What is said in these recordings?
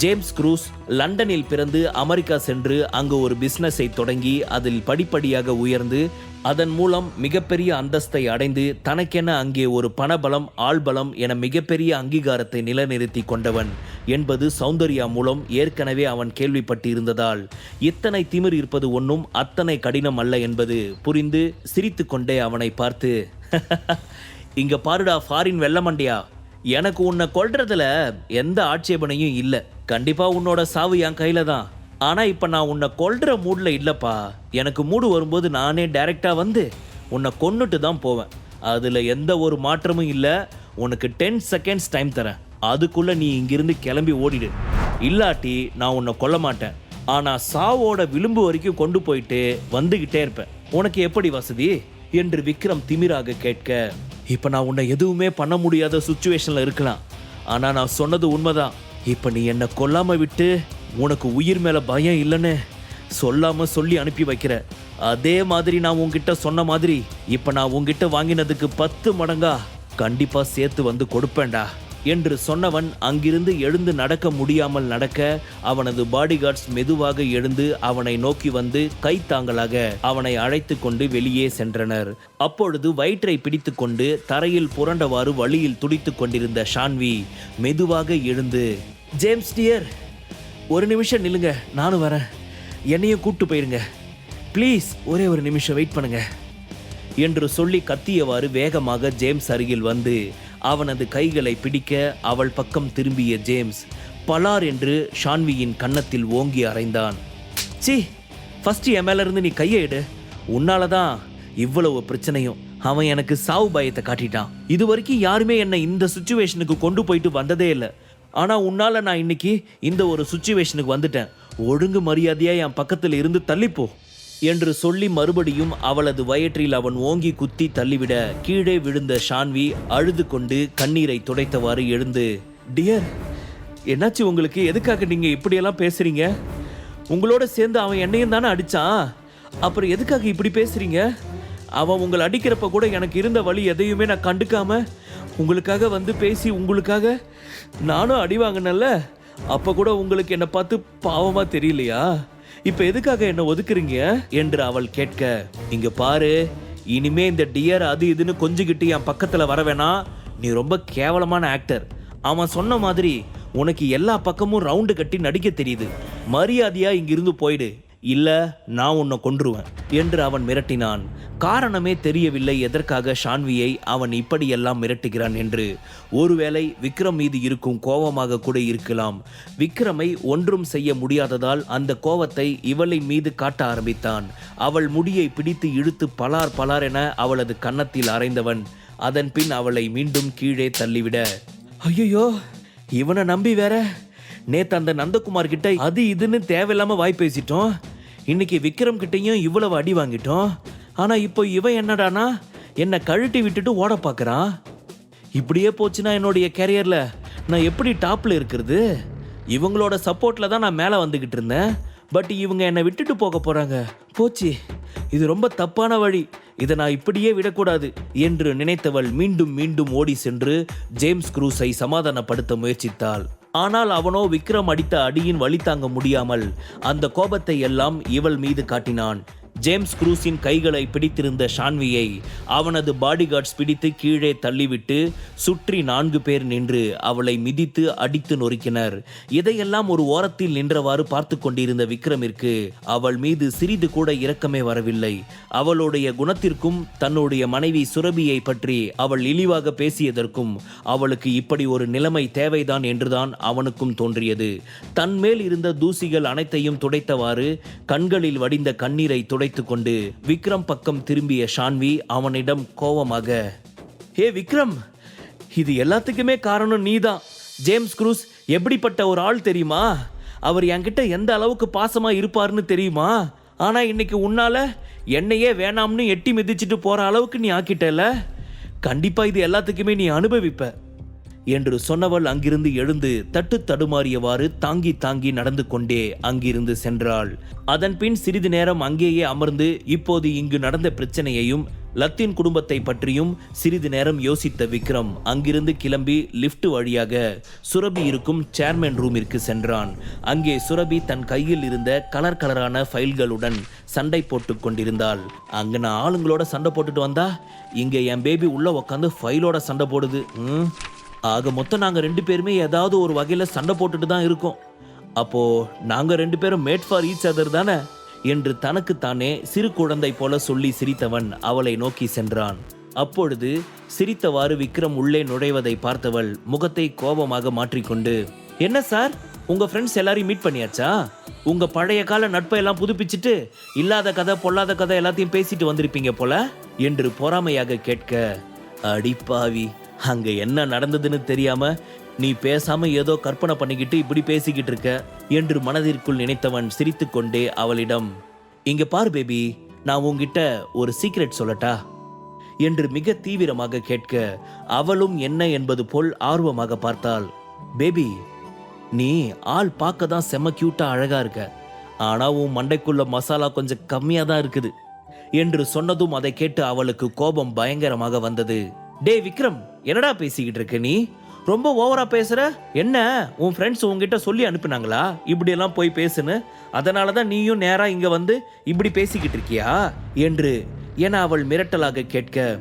James cruise லண்டனில் பிறந்து America சென்று அங்கு ஒரு பிஸ்னஸை தொடங்கி அதில் படிப்படியாக உயர்ந்து அதன் மூலம் மிகப்பெரிய அந்தஸ்தை அடைந்து தனக்கென அங்கே ஒரு பணபலம் ஆள்பலம் என மிகப்பெரிய அங்கீகாரத்தை நிலைநிறுத்தி கொண்டவன் என்பது சௌந்தர்யா மூலம் ஏற்கனவே அவன் கேள்விப்பட்டிருந்ததால். இத்தனை திமிர் இருப்பது ஒன்றும் அத்தனை கடினம் அல்ல என்பது புரிந்து சிரித்துக்கொண்டே அவனை பார்த்து இங்க பாருடா ஃபாரின் வெள்ளமண்டியா? எனக்கு உன்னை கொல்றதுல எந்த ஆட்சேபனையும் இல்லை. கண்டிப்பா உன்னோட சாவு என் கையில தான். ஆனா இப்ப நான் உன்னை கொல்ற மூட்ல இல்லப்பா. எனக்கு மூடு வரும்போது நானே டைரக்டா வந்து உன்னை கொன்னுட்டு தான் போவேன். அதுல எந்த ஒரு மாற்றமும் இல்லை. உனக்கு டென் செகண்ட்ஸ் டைம் தரேன். அதுக்குள்ள நீ இங்கிருந்து கிளம்பி ஓடிடு. இல்லாட்டி நான் உன்னை கொல்ல மாட்டேன். ஆனா சாவோட விளிம்பு வரைக்கும் கொண்டு போயிட்டு வந்துகிட்டே இருப்பேன். உனக்கு எப்படி வசதி? என்று விக்ரம் திமிராக கேட்க இப்போ நான் உன்னை எதுவுமே பண்ண முடியாத சுச்சுவேஷனில் இருக்கலாம். ஆனால் நான் சொன்னது உண்மைதான். இப்போ நீ என்னை கொல்லாமல் விட்டு உனக்கு உயிர் மேலே பயம் இல்லைன்னு சொல்லாமல் சொல்லி அனுப்பி வைக்கிற. அதே மாதிரி நான் உங்ககிட்ட சொன்ன மாதிரி இப்போ நான் உங்ககிட்ட வாங்கினதுக்கு பத்து மடங்கா கண்டிப்பாக சேர்த்து வந்து கொடுப்பேன்டா. என்று சொன்னவன் அங்கிருந்து எழுந்து நடக்க முடியாமல் நடக்க அவனது பாடிகார்ட்ஸ் மெதுவாக எழுந்து அவனை நோக்கி வந்து கைத்தாங்கலாக அவனை அழைத்து கொண்டு வெளியே சென்றனர். அப்பொழுது வயிற்றை பிடித்துக்கொண்டு தரையில் புரண்டவாறு வழியில் துடித்துக் கொண்டிருந்த ஷான்வி மெதுவாக எழுந்து ஜேம்ஸ் டியர் ஒரு நிமிஷம் நில்லுங்க நானும் வரேன். என்னையும் கூட்டு போயிருங்க. ப்ளீஸ் ஒரே ஒரு நிமிஷம் வெயிட் பண்ணுங்க. என்று சொல்லி கத்தியவாறு வேகமாக ஜேம்ஸ் அருகில் வந்து அவனது கைகளை பிடிக்க அவள் பக்கம் திரும்பிய ஜேம்ஸ் பலார் என்று ஷான்வியின் கன்னத்தில் ஓங்கி அறைந்தான். சி ஃபர்ஸ்ட் என் மேல இருந்து நீ கையை எடு. உன்னால தான் இவ்வளவு பிரச்சனையும். அவன் எனக்கு சாவு பயத்தை காட்டிட்டான். இது வரைக்கும் யாருமே என்னை இந்த சுச்சுவேஷனுக்கு கொண்டு போயிட்டு வந்ததே இல்லை. ஆனால் உன்னால நான் இன்னைக்கு இந்த ஒரு சுச்சுவேஷனுக்கு வந்துட்டேன். ஒழுங்கு மரியாதையாக என் பக்கத்தில் இருந்து தள்ளிப்போ. என்று சொல்லி மறுபடியும் அவளது வயிற்றில் அவன் ஓங்கி குத்தி தள்ளிவிட கீழே விழுந்த ஷான்வி அழுது கொண்டு கண்ணீரை துடைத்தவாறு எழுந்து டியர் என்னாச்சு உங்களுக்கு? எதுக்காக நீங்க இப்படியெல்லாம் பேசுறீங்க? உங்களோட சேர்ந்து அவன் என்னையும் தானே அடிச்சான்? அப்புறம் எதுக்காக இப்படி பேசுறீங்க? அவன் உங்களை அடிக்கிறப்ப கூட எனக்கு இருந்த வழி எதையுமே நான் கண்டுக்காம உங்களுக்காக வந்து பேசி உங்களுக்காக நானும் அடி வாங்கினேன்ல அப்போ கூட உங்களுக்கு என்னை பார்த்து பாவமாக தெரியலையா? இப்ப எதுக்காக என்ன ஒதுக்குறீங்க? என்று அவள் கேட்க இங்க பாரு இனிமே இந்த டியர் அது இதுன்னு கொஞ்சிக்கிட்டு என் பக்கத்துல வர வேணாம் நீ ரொம்ப கேவலமான ஆக்டர். அவன் சொன்ன மாதிரி உனக்கு எல்லா பக்கமும் ரவுண்டு கட்டி நடிக்க தெரியுது. மரியாதையா இங்கிருந்து போயிடு. இல்ல நான் உன்னை கொன்றுவேன் என்று அவன் மிரட்டினான். காரணமே தெரியவில்லை எதற்காக ஷான்வியை அவன் இப்படியெல்லாம் மிரட்டுகிறான் என்று. ஒருவேளை விக்ரம் மீது இருக்கும் கோபமாக கூட இருக்கலாம். விக்ரமை ஒன்றும் செய்ய முடியாததால் அந்த கோவத்தை இவளை மீது காட்ட ஆரம்பித்தான். அவள் முடியை பிடித்து இழுத்து பலார் பலார் என அவளது கன்னத்தில் அறைந்தவன். அதன் பின் அவளை மீண்டும் கீழே தள்ளிவிட ஐயோ இவனை நம்பி வேற? நேத்து அந்த நந்தகுமார் கிட்ட அது இதுன்னு தேவையில்லாம வாய் பேசிட்டோம். இன்னைக்கு விக்ரம் கிட்டயும் இவ்வளவு அடி வாங்கிட்டோம். ஆனா இப்போ இவன் என்னடானா? என்னை கழட்டி விட்டுட்டு ஓட பார்க்குறான். இப்படியே போச்சுன்னா என்னுடைய கேரியர்ல நான் எப்படி டாப்ல இருக்கிறது? இவங்களோட சப்போர்ட்ல தான் நான் மேலே வந்துகிட்டு இருந்தேன். பட் இவங்க என்னை விட்டுட்டு போக போறாங்க. போச்சு. இது ரொம்ப தப்பான வழி. இதை நான் இப்படியே விடக்கூடாது என்று நினைத்தவள் மீண்டும் மீண்டும் ஓடி சென்று ஜேம்ஸ் குரூஸை சமாதானப்படுத்த முயற்சித்தாள். ஆனால் அவனோ விக்ரம் அடித்த அடியின் வழி தாங்க முடியாமல் அந்த கோபத்தை எல்லாம் இவள் மீது காட்டினான். ஜேம்ஸ் குரூஸின் கைகளை பிடித்திருந்த ஷான்வியை அவனது பாடிகார்ட்ஸ் பிடித்து கீழே தள்ளிவிட்டு சுற்றி நான்கு பேர் நின்று அவளை மிதித்து அடித்து நொறுக்கினர். இதையெல்லாம் ஒரு ஓரத்தில் நின்றவாறு பார்த்து கொண்டிருந்த விக்ரமிற்கு அவள் மீது சிறிது கூட இரக்கமே வரவில்லை. அவளுடைய குணத்திற்கும் தன்னுடைய மனைவி சுரபியை பற்றி அவள் இழிவாக பேசியதற்கும் அவளுக்கு இப்படி ஒரு நிலைமை தேவைதான் என்றுதான் அவனுக்கும் தோன்றியது. தன்மேல் இருந்த தூசிகள் அனைத்தையும் துடைத்தவாறு கண்களில் வடிந்த கண்ணீரை துடை அழைத்து கொண்டு விக்ரம் பக்கம் திரும்பிய ஷான்வி அவனிடம் கோவமாக ஏ விக்ரம் இது எல்லாத்துக்குமே காரணம் நீதான். ஜேம்ஸ் குரூஸ் எப்படிப்பட்ட ஒரு ஆள் தெரியுமா? அவர் என்கிட்ட எந்த அளவுக்கு பாசமா இருப்பாருன்னு தெரியுமா? ஆனா இன்னைக்கு உன்னால என்னையே வேணாம்னு எட்டி மிதிச்சிட்டு போற அளவுக்கு நீ ஆக்கிட்டல கண்டிப்பா இது எல்லாத்துக்குமே நீ அனுபவிப்ப. என்று சொன்னவள் அங்கிருந்து எழுந்து தட்டு தடுமாறியவாறு தாங்கி தாங்கி நடந்து கொண்டே அங்கிருந்து சென்றாள். அதன் பின் சிறிது நேரம் அங்கேயே அமர்ந்து இப்போது இங்கு நடந்த பிரச்சனையையும் லத்தின் குடும்பத்தை பற்றியும் சிறிது நேரம் யோசித்த விக்ரம் அங்கிருந்து கிளம்பி லிஃப்ட் வழியாக சுரபி இருக்கும் சேர்மேன் ரூமிற்கு சென்றான். அங்கே சுரபி தன் கையில் இருந்த கலர் கலரான ஃபைல்களுடன் சண்டை போட்டு கொண்டிருந்தாள். அங்க நான் ஆளுங்களோட சண்டை போட்டுட்டு வந்தா இங்க என் பேபி உள்ள உட்காந்து ஃபைலோட சண்டை போடுது. ம். ஆக மொத்தம் நாங்க ரெண்டு பேருமே ஏதாவது ஒரு வகையில சண்டை போட்டுட்டு தான் இருக்கோம். அப்போ நாங்க ரெண்டு பேரும் மேட் ஃபார் ஈச் அதர் தானே? என்று தனக்கு தானே சிறு குழந்தை போல சொல்லி சிரித்தவன் அவளை நோக்கி சென்றான். அப்பொழுது சிரித்தவாறு விக்ரம் உள்ளே நுழைவதை பார்த்தவள் முகத்தை கோபமாக மாற்றிக்கொண்டு என்ன சார்? உங்க ஃப்ரெண்ட்ஸ் எல்லாரையும் மீட் பண்ணியாச்சா? உங்க பழைய கால நட்பை எல்லாம் புதுப்பிச்சுட்டு இல்லாத கதை பொல்லாத கதை எல்லாத்தையும் பேசிட்டு வந்திருப்பீங்க போல? என்று பொறாமையாக கேட்க அடிப்பாவி அங்க என்ன நடந்ததுன்னு தெரியாம நீ பேசாம ஏதோ கற்பனை பண்ணிக்கிட்டு இப்படி பேசிக்கிட்டு இருக்க என்று மனதிற்குள் நினைத்தவன் சிரித்துக்கொண்டே அவளிடம் இங்க பார் பேபி நான் உங்ககிட்ட ஒரு சீக்ரெட் சொல்லட்டா? என்று மிக தீவிரமாக கேட்க அவளும் என்ன என்பது போல் ஆர்வமாக பார்த்தாள். பேபி நீ ஆள் பார்க்க தான் செம்ம கியூட்டா அழகா இருக்க. ஆனா உன் மண்டைக்குள்ள மசாலா கொஞ்சம் கம்மியா தான் இருக்குது. என்று சொன்னதும் அதை கேட்டு அவளுக்கு கோபம் பயங்கரமாக வந்தது. டே விக்ரம் என்னடா பேசிக்கிட்டு இருக்க நீ? ரொம்ப ஓவரா பேசுற? என்ன? உன் ஃப்ரெண்ட்ஸ் உங்ககிட்ட சொல்லி அனுப்புனாங்களா? இப்படி எல்லாம் போய் பேசுன்னு? அதனால தான் நீயும் நேரா இங்க வந்து இப்படி பேசிக்கிட்டு இருக்கியா? என்று என அவள் மிரட்டலாக கேட்க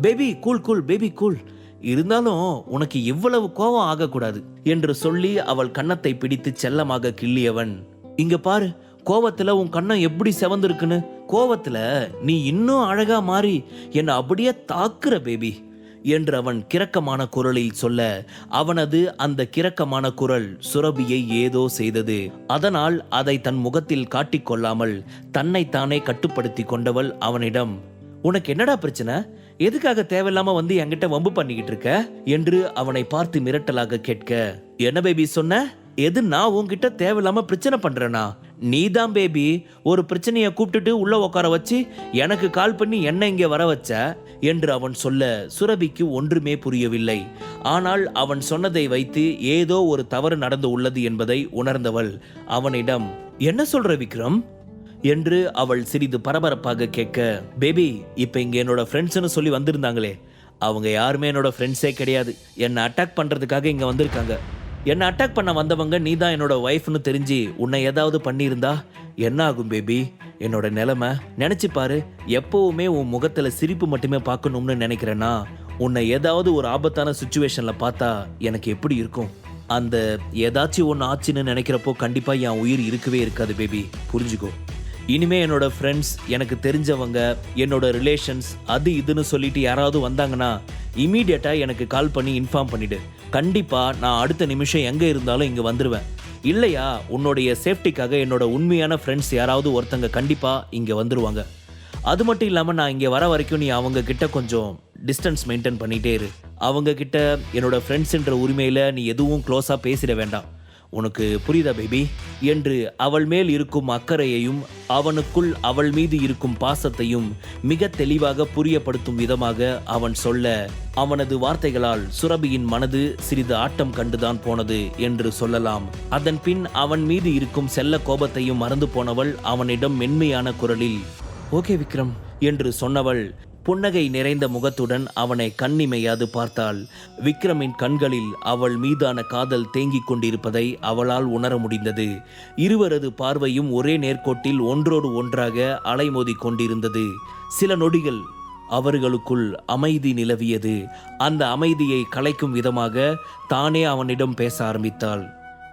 baby cool cool baby cool இருந்தாலும் உனக்கு இவ்வளவு கோபம் ஆகக்கூடாது என்று சொல்லி அவள் கன்னத்தை பிடித்து செல்லமாக கிள்ளியவன் இங்க பாரு கோவத்துல உன் கண்ணம் எப்படி செவந்திருக்குன்னு? கோவத்துல நீ இன்னும் அழகா மாறி என்னை அப்படியே தாக்குற பேபி. என்று அவன் கிரக்கமான குரலில் சொல்ல அவனது அந்த கிரக்கமான குரல் சுரபியை ஏதோ செய்தது. அதனால் அதை தன் முகத்தில் காட்டிக்கொள்ளாமல் தன்னைத்தானே கட்டுப்படுத்தி கொண்டவள் அவனிடம் உனக்கு என்னடா பிரச்சனை? எதுக்காக தேவையில்லாம வந்து என்கிட்ட வம்பு பண்ணிக்கிட்டு இருக்க? என்று அவனை பார்த்து மிரட்டலாக கேட்க என்ன பேபி சொன்ன? எது நான் உன்கிட்ட தேவையில்லாம பிரச்சனை பண்றேனா? நீதான் பேபி ஒரு பிரச்சனையை கூப்பிட்டுட்டு உள்ள உட்கார வச்சு எனக்கு கால் பண்ணி என்ன இங்க வர வச்ச? என்று அவன் சொல்ல சுரபிக்கு ஒன்றுமே புரியவில்லை. ஆனால் அவன் சொன்னதை வைத்து ஏதோ ஒரு தவறு நடந்து உள்ளது என்பதை உணர்ந்தவள் அவனிடம் என்ன சொல்ற விக்ரம்? என்று அவள் சிறிது பரபரப்பாக கேட்க பேபி இப்போ இங்கே என்னோட ஃப்ரெண்ட்ஸ்னு சொல்லி வந்திருந்தாங்களே. அவங்க யாருமே என்னோட ஃப்ரெண்ட்ஸே கிடையாது. என்னை அட்டாக் பண்ணுறதுக்காக இங்கே வந்திருக்காங்க. என்னை அட்டாக் பண்ண வந்தவங்க நீ தான் என்னோட ஒய்ஃப்னு தெரிஞ்சு உன்னை ஏதாவது பண்ணியிருந்தா? என்ன ஆகும் பேபி? என்னோட நிலைமை. நினச்சி பாரு எப்பவுமே உன் முகத்தில் சிரிப்பு மட்டுமே பார்க்கணும்னு நினைக்கிறேன்னா உன்னை ஏதாவது ஒரு ஆபத்தான சுச்சுவேஷனில் பார்த்தா எனக்கு எப்படி இருக்கும்? அந்த ஏதாச்சும் ஒன்று ஆச்சுன்னு நினைக்கிறப்போ கண்டிப்பாக என் உயிர் இருக்கவே இருக்காது பேபி புரிஞ்சுக்கோ. இனிமே என்னோட ஃப்ரெண்ட்ஸ் எனக்கு தெரிஞ்சவங்க என்னோட ரிலேஷன்ஸ் அது இதுன்னு சொல்லிட்டு யாராவது வந்தாங்கன்னா இமீடியட்டாக எனக்கு கால் பண்ணி இன்ஃபார்ம் பண்ணிடு. கண்டிப்பாக நான் அடுத்த நிமிஷம் எங்கே இருந்தாலும் இங்கே வந்துடுவேன் இல்லையா? உன்னுடைய சேஃப்டிக்காக என்னோட உண்மையான ஃப்ரெண்ட்ஸ் யாராவது ஒருத்தங்க கண்டிப்பாக இங்கே வந்துடுவாங்க அது மட்டும் இல்லாமல் நான் இங்கே வர வரைக்கும் நீ அவங்க கிட்ட கொஞ்சம் டிஸ்டன்ஸ் மெயின்டைன் பண்ணிகிட்டே இரு. அவங்க கிட்ட என்னோட ஃப்ரெண்ட்ஸ்ன்ற உரிமையில் நீ எதுவும் க்ளோஸாக பேசிட வேண்டாம். உனக்கு புரியுதா பேபி என்று அவள் மேல் இருக்கும் அக்கறையையும் அவனுக்குள் அவள் மீது இருக்கும் பாசத்தையும் மிக தெளிவாக புரியப்படுத்தும் விதமாக அவன் சொல்ல அவனது வார்த்தைகளால் சுரபியின் மனது சிறிது ஆட்டம் கண்டுதான் போனது என்று சொல்லலாம். அதன் பின் அவன் மீது இருக்கும் செல்ல கோபத்தையும் மறந்து போனவள் அவனிடம் மென்மையான குரலில் ஓகே விக்ரம் என்று சொன்னவள் புன்னகை நிறைந்த முகத்துடன் அவனை கண்ணிமையாது பார்த்தாள். விக்ரமின் கண்களில் அவள் மீதான காதல் தேங்கிக் கொண்டிருப்பதை அவளால் உணர முடிந்தது. இருவரது பார்வையும் ஒரே நேர்கோட்டில் ஒன்றோடு ஒன்றாக அலைமோதிக் கொண்டிருந்தது. சில நொடிகள் அவர்களுக்குள் அமைதி நிலவியது. அந்த அமைதியை கலைக்கும் விதமாக தானே அவனிடம் பேச ஆரம்பித்தாள்.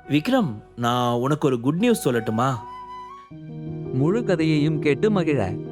விக்ரம் நான் உனக்கு ஒரு குட் நியூஸ் சொல்லட்டுமா? முழு கதையையும் கேட்டு மகிழ.